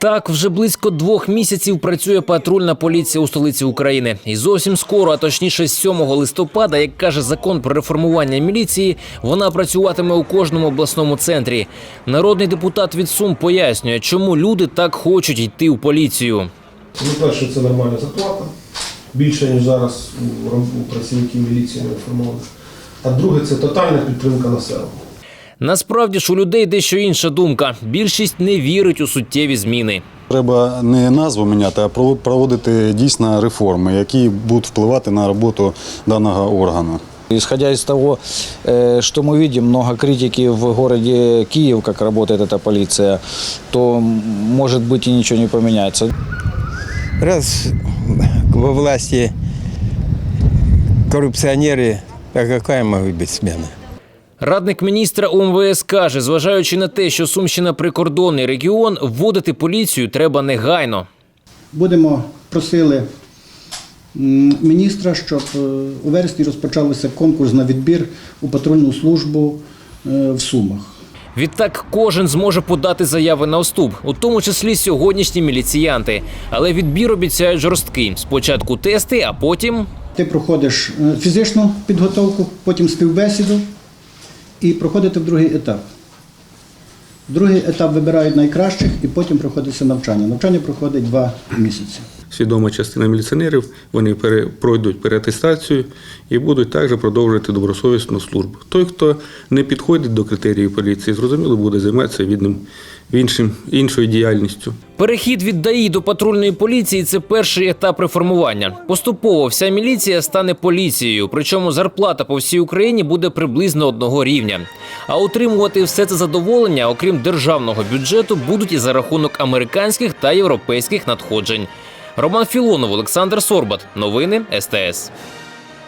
Так, вже близько двох місяців працює патрульна поліція у столиці України. І зовсім скоро, а точніше з 7 листопада, як каже закон про реформування міліції, вона працюватиме у кожному обласному центрі. Народний депутат від Сум пояснює, чому люди так хочуть йти у поліцію. Ну, перше, це нормальна зарплата, більше, ніж зараз у працівників міліції нереформованих. А друге, це тотальна підтримка населення. Насправді ж у людей дещо інша думка. Більшість не вірить у суттєві зміни. Треба не назву міняти, а про- проводити дійсно реформи, які будуть впливати на роботу даного органу. Исходя из того, э, что мы видим, много критики в городе Киев, как работает эта полиция, то м, может быть и ничего не поменяется. Раз во власти коррупционеры, а какая может быть смена? Радник міністра УМВС каже, зважаючи на те, що Сумщина прикордонний регіон, вводити поліцію треба негайно. Будемо просили міністра, щоб е, у вересні розпочався конкурс на відбір у патрульну службу е, в Сумах. Відтак кожен зможе подати заяви на вступ, у тому числі сьогоднішні міліціянти. Але відбір обіцяють жорсткий. Спочатку тести, а потім Ти проходиш е, фізичну підготовку, потім співбесіду і проходити в другий етап. Другий етап вибирають найкращих і потім проходиться навчання. Навчання проходить два місяці. Свідома частина міліціонерів, вони пройдуть переатестацію і будуть також продовжувати добросовісну службу. Той, хто не підходить до критеріїв поліції, зрозуміло, буде займатися відним, іншим, іншою діяльністю. перехід від ДАІ до патрульної поліції це перший етап реформування. Поступово вся міліція стане поліцією, причому зарплата по всій Україні буде приблизно одного рівня. А отримувати все це задоволення, окрім державного бюджету, будуть і за рахунок американських та європейських надходжень. Роман Філонов, Олександр Сорбат. Новини СТС.